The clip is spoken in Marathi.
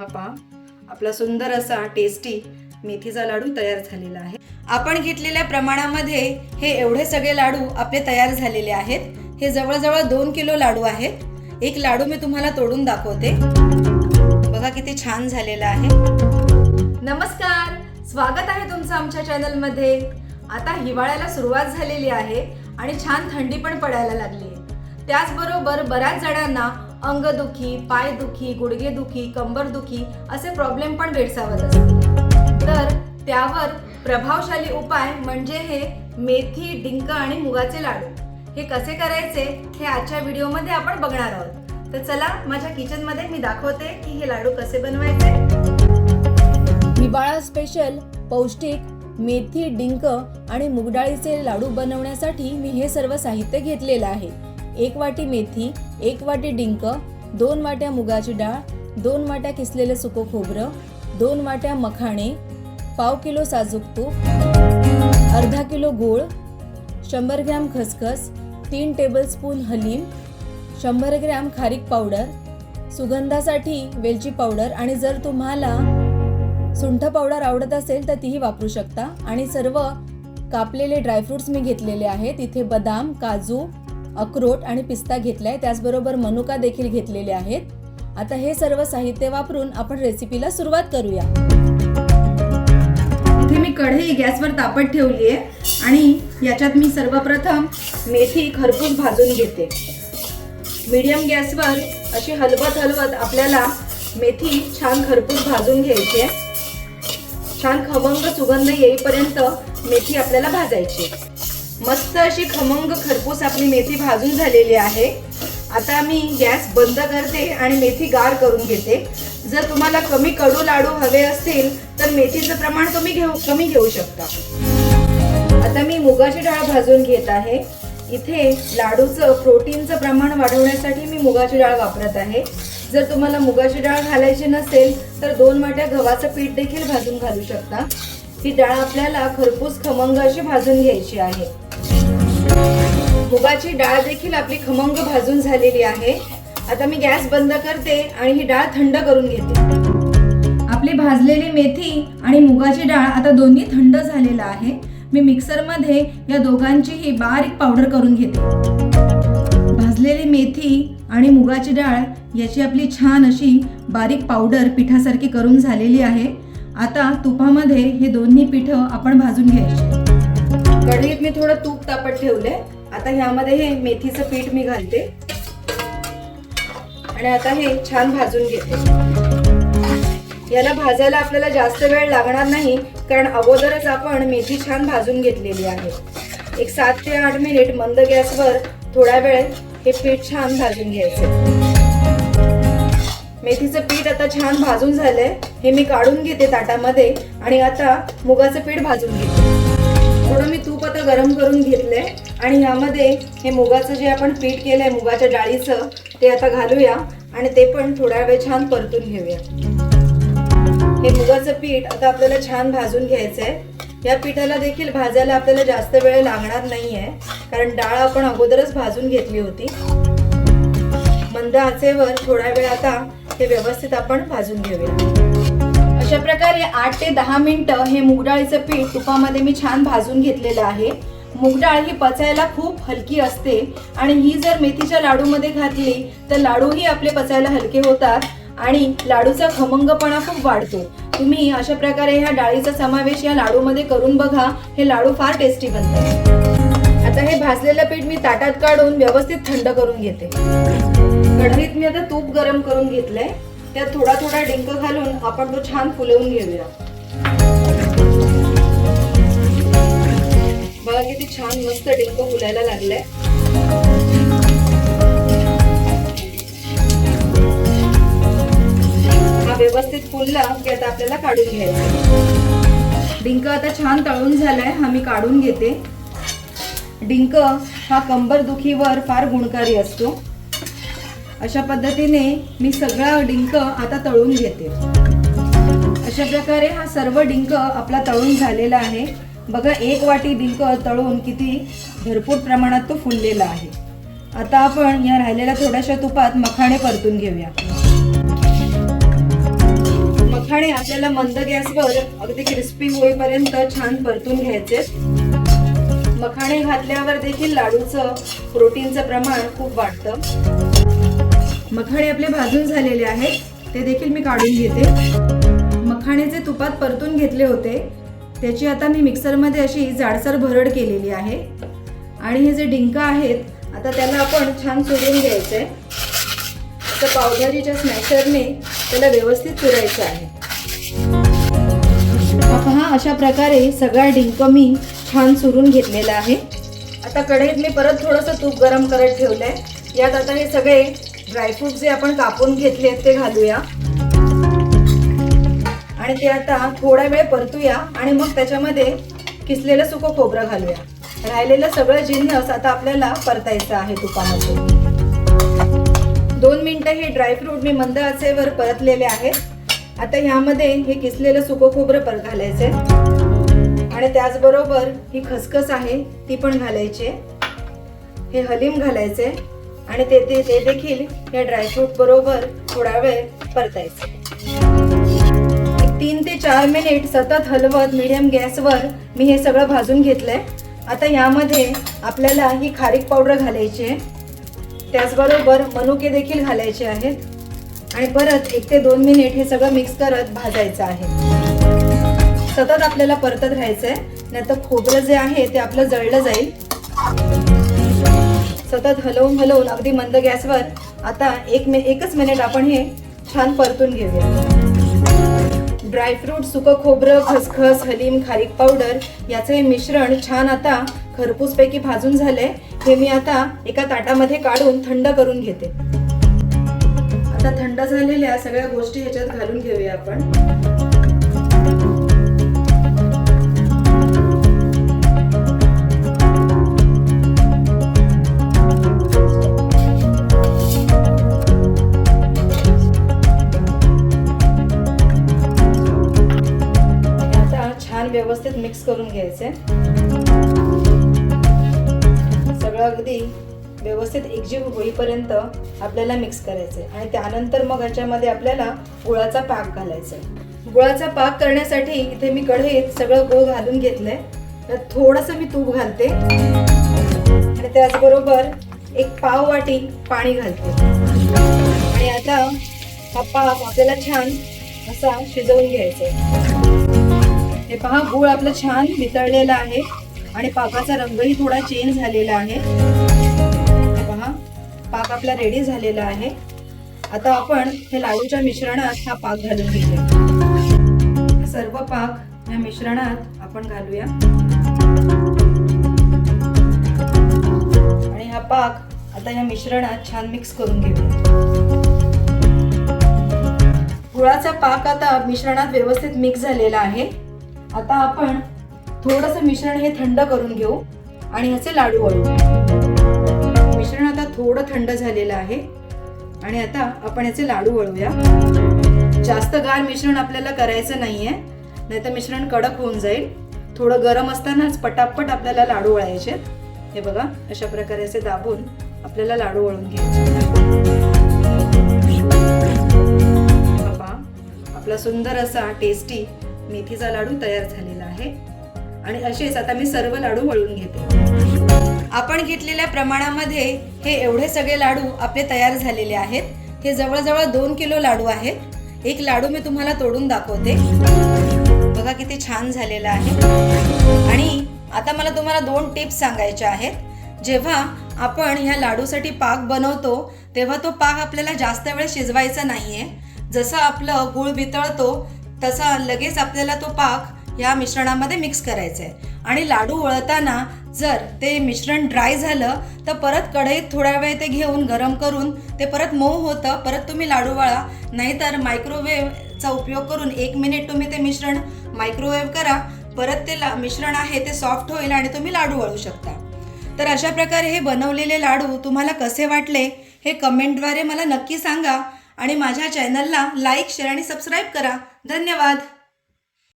हा पहा. आपला सुंदर असा टेस्टी मेथीचा लाडू तयार झालेला आहे. आपण घेतलेल्या प्रमाणामध्ये हे एवढे सगळे लाडू आपले तयार झालेले आहेत. हे जवळजवळ दोन किलो लाडू आहेत. एक लाडू मी तुम्हाला तोडून दाखवते. बघा किती छान झालेला आहे. नमस्कार. स्वागत आहे तुमचं आमच्या चॅनलमध्ये. आता हिवाळ्याला सुरुवात झालेली आहे आणि छान थंडी पण पडायला लागली आहे. त्याचबरोबर बऱ्याच जणांना अंगदुखी पायदुखी गुडघेदुखी कंबरदुखी असे प्रॉब्लेम पण भेडसावत असतात. तर त्यावर प्रभावशाली उपाय म्हणजे हे मेथी डिंक आणि मुगाचे लाडू. हे कसे करायचे हे आजच्या व्हिडिओमध्ये आपण बघणार आहोत. तर चला माझ्या किचनमध्ये मी दाखवते की हे लाडू कसे बनवायचे. हिवाळा स्पेशल पौष्टिक मेथी डिंक आणि मुगडाळीचे लाडू बनवण्यासाठी मी हे सर्व साहित्य घेतलेलं आहे. एक वाटी मेथी एक वाटी डिंक दोन वाट्या मुगाची डाळ दोन वाट्या किसलेलं सुकं खोबरं दोन वाट्या मखाणे पाव किलो साजूक तूप अर्धा किलो गूळ शंभर ग्रॅम खसखस तीन टेबलस्पून हलीम शंभर ग्रॅम खारीक पावडर सुगंधासाठी वेलची पावडर आणि जर तुम्हाला सुंठ पावडर आवडत असेल तर तीही वापरू शकता. आणि सर्व कापलेले ड्रायफ्रुट्स मी घेतलेले आहेत. इथे बदाम काजू अक्रोट आणि पिस्ता घेतलाय. त्याचबरोबर मनुका देखील घेतलेले आहेत. आता हे सर्व साहित्य वापरून आपण रेसिपीला सुरुवात करूया. इथे मी कढई गॅसवर तापत ठेवली आहे आणि याच्यात मी सर्वप्रथम मेथी खरपूस भाजून घेते. मीडियम गॅसवर अशी हलवत हलवत आपल्याला मेथी छान खरपूस भाजून घ्यायची आहे. छान खमंग सुगंध येईपर्यंत मेथी आपल्याला भाजायची मस्त अशी खमंग खरपूस आपली मेथी भाजून झालेली आहे. आता मी गॅस बंद करते आणि मेथी गार करून घेते. जर तुम्हाला कमी कडू लाडू हवे असतील तर मेथीचं प्रमाण तुम्ही घेऊ कमी घेऊ शकता. आता मी मुगाची डाळ भाजून घेत आहे. इथे लाडूचं प्रोटीनचं प्रमाण वाढवण्यासाठी मी मुगाची डाळ वापरत आहे. जर तुम्हाला मुगाची डाळ घालायची नसेल तर दोन वाट्या गव्हाचं पीठ देखील भाजून घालू शकता. ही डाळ आपल्याला खरपूस खमंग अशी भाजून घ्यायची आहे. मुगाची डाळ देखील आपली खमंग भाजून झालेली आहे. आता मी गॅस बंद करते आणि ही डाळ थंड करून घेते. आपली भाजलेली मेथी आणि मुगाची डाळ आता दोन्ही थंड झालेला आहे. मी मिक्सरमध्ये या दोघांचीही बारीक पावडर करून घेते. भाजलेली मेथी आणि मुगाची डाळ याची आपली छान अशी बारीक पावडर पिठासारखी करून झालेली आहे. आता तुपामध्ये हे दोन्ही पिठं आपण भाजून घ्यायचे. कढईत मी थोडं तूप तापत ठेवले आता ह्यामध्ये हे मेथीचं पीठ मी घालते. आणि आता हे छान भाजून घेते. याला भाजायला आपल्याला जास्त वेळ लागणार नाही कारण अगोदरच आपण मेथी छान भाजून घेतलेली आहे. एक सात ते आठ मिनिट मंद गॅसवर थोड्या वेळ हे पीठ छान भाजून घ्यायचे. मेथीचं पीठ आता छान भाजून झालंय. हे मी काढून घेते ताटामध्ये आणि आता मुगाचं पीठ भाजून घेते. थोडं मी तूप गरम करून घेतलंय आणि ह्यामध्ये हे मुगाचं जे आपण पीठ केलंय मुगाच्या डाळीचं ते आता घालूया आणि ते पण थोड्या वेळ छान परतून घेऊया. हे मुगाचं पीठ आता आपल्याला छान भाजून घ्यायचं आहे या पिठाला देखील भाजायला आपल्याला जास्त वेळ लागणार नाही आहे कारण डाळ आपण अगोदरच भाजून घेतली होती. मंद आचेवर थोडा वेळ आता हे व्यवस्थित आपण भाजून घेऊया. अशा प्रकारे आठ ते दहा मिनिटं हे मुगडाळीचं पीठ तुपामध्ये मी छान भाजून घेतलेलं आहे. मुगडाळ ही पचायला खूप हलकी असते आणि ही जर मेथीच्या लाडूमध्ये घातली तर लाडूही आपले पचायला हलके होतात आणि लाडूचा खमंगपणा खूप वाढतो. तुम्ही अशा प्रकारे ह्या डाळीचा समावेश या लाडूमध्ये करून बघा हे लाडू फार टेस्टी बनतात. आता हे भाजलेलं पीठ मी ताटात काढून व्यवस्थित थंड करून घेते. कढईत मी आता तूप गरम करून घेतलंय. त्यात थोडा थोडा डिंक घालून आपण तो छान फुलवून घेऊया. बघा किती छान मस्त डिंक फुलायला लागलाय. हा व्यवस्थित फुलला की आता आपल्याला काढून घ्यायचा. डिंक आता छान तळून झालाय हा मी काढून घेते. डिंक हा कंबर दुखीवर फार गुणकारी असतो. अशा पद्धतीने मी सगळा डिंक आता तळून घेते. अशा प्रकारे हा सर्व डिंक आपला तळून झालेला आहे. बघा एक वाटी डिंक तळून किती भरपूर प्रमाणात तो फुललेला आहे. आता आपण या राहिलेल्या थोड्याशा तुपात मखाणे परतून घेऊया. मखाणे आपल्याला मंद गॅसवर अगदी क्रिस्पी होईपर्यंत छान परतून घ्यायचे. मखाणे घातल्यावर देखील लाडूचं प्रोटीनचं प्रमाण खूप वाढतं. मखाणे आपले भाजून झालेले आहेत. ते देखील मी काढून घेते. मखाणे जे तुपात परतून घेतले होते त्याची आता मी मिक्सरमध्ये अशी जाडसर भरड केलेली आहे. आणि हे जे डिंक आहेत आता त्याला आपण छान चुरून घ्यायचं आहे तर पावभाजीच्या स्मॅशरने त्याला व्यवस्थित चुरायचं आहे. हा पहा अशा प्रकारे सगळा डिंक मी छान चुरून घेतलेला आहे. आता कढईत मी परत थोडंसं तूप गरम करत ठेवलंय. यात आता हे सगळे ड्रायफ्रूट जे आपण कापून घेतले ते घालूया. आणि ते आता थोडा वेळ परतूया आणि मग त्याच्यामध्ये किसलेलं सुकं खोबरं घालूया. राहिलेलं सगळं जिन्नस आता आपल्याला परतायचं आहे तुपामध्ये दोन मिनिटं हे ड्रायफ्रूट मी मंद आचेवर परतलेले आहेत. आता ह्यामध्ये हे किसलेलं सुकं खोबरं पर घालायचे आणि त्याचबरोबर ही खसखस आहे ती पण घालायची हे हलीम घालायचे आणि ते ते ते देखील या ड्रायफ्रूट बरोबर थोडा वेळ परतायचे. तीन ते चार मिनिट सतत हलवत मिडियम गॅसवर मी हे सगळं भाजून घेतलंय. आता यामध्ये आपल्याला ही खारीक पावडर घालायची आहे. त्याचबरोबर मनुके देखील घालायचे आहेत. आणि परत एक ते दोन मिनिट हे सगळं मिक्स करत भाजायचं आहे. सतत आपल्याला परतत राहायचं आहे नाहीतर खोबरं जे आहे ते आपलं जळलं जाईल. सतत हलवून हलवून अगदी मंद गॅसवर आता एक मे एकच मिनिट आपण हे छान परतून घेऊया. ड्रायफ्रूट सुकं खोबरं खसखस हलीम खारीक पावडर याचं हे मिश्रण छान आता खरपूसपैकी भाजून झालंय. हे मी आता एका ताटामध्ये काढून थंड करून घेते. आता थंड झालेल्या सगळ्या गोष्टी ह्याच्यात घालून घेऊया आपण. मिक्स करून घ्यायचे. सगळं अगदी व्यवस्थित एकजीव होईपर्यंत आपल्याला मिक्स करायचे. आणि त्यानंतर मग ह्याच्यामध्ये आपल्याला गुळाचा पाक घालायचा. आहे गुळाचा पाक करण्यासाठी इथे मी कढईत सगळं गुळ घालून घेतलंय. तर थोडंसं मी तूप घालते. आणि त्याचबरोबर एक पाव वाटी पाणी घालते. आणि आता हा पाक आपल्याला छान असा शिजवून घ्यायचा आहे. हे पहा गूळ आपलं छान वितळलेला आहे आणि पाकाचा रंगही थोडा चेंज झालेला आहे. हे पहा पाक आपला रेडी झालेला आहे. आता आपण हे लाडूच्या मिश्रणात हा पाक घालून घेऊया. सर्व पाक या मिश्रणात आपण घालूया. आणि हा पाक आता या मिश्रणात छान मिक्स करून घेऊया. गुळाचा पाक आता मिश्रणात व्यवस्थित मिक्स झालेला आहे. आता आपण थोडंसं मिश्रण हे थंड करून घेऊ आणि ह्याचे लाडू वळू. मिश्रण आता थोडं थंड झालेलं आहे. आणि आता आपण याचे लाडू वळूया. जास्त गार मिश्रण आपल्याला करायचं नाहीये. नाहीतर मिश्रण कडक होऊन जाईल. थोडं गरम असतानाच पटापट आपल्याला लाडू वळायचे हे बघा अशा प्रकारे असे दाबून आपल्याला लाडू वळून घ्यायचे बाबा आपला सुंदर असा टेस्टी मेथीचा लाडू तयार झालेला आहे. आणि असेच आता मी सर्व लाडू वळून घेते. आपण घेतलेल्या प्रमाणामध्ये हे एवढे सगळे लाडू आपले तयार झालेले आहेत. हे जवळजवळ दोन किलो लाडू आहेत. एक लाडू मी तुम्हाला तोडून दाखवते. बघा किती छान झालेला आहे. आणि आता मला तुम्हाला दोन टिप्स सांगायच्या आहेत. जेव्हा आपण ह्या लाडूसाठी पाक बनवतो तेव्हा तो पाक आपल्याला जास्त वेळ शिजवायचा नाहीये. जसं आपलं गूळ वितळतो तसा लगेच आपल्याला तो पाक या मिश्रणामध्ये मिक्स करायचा आहे आणि लाडू वळताना जर ते मिश्रण ड्राय झालं तर परत कढईत थोडा वेळ ते घेऊन गरम करून ते परत मऊ होतं. परत तुम्ही लाडू वळा. नाहीतर मायक्रोवेव्हचा उपयोग करून एक मिनिट तुम्ही ते मिश्रण मायक्रोवेव्ह करा. परत ते ला मिश्रण आहे ते सॉफ्ट होईल आणि तुम्ही लाडू वळू शकता. तर अशा प्रकारे हे बनवलेले लाडू तुम्हाला कसे वाटले हे कमेंटद्वारे मला नक्की सांगा. आणि माझ्या चॅनलला लाईक शेअर आणि सबस्क्राईब करा. धन्यवाद.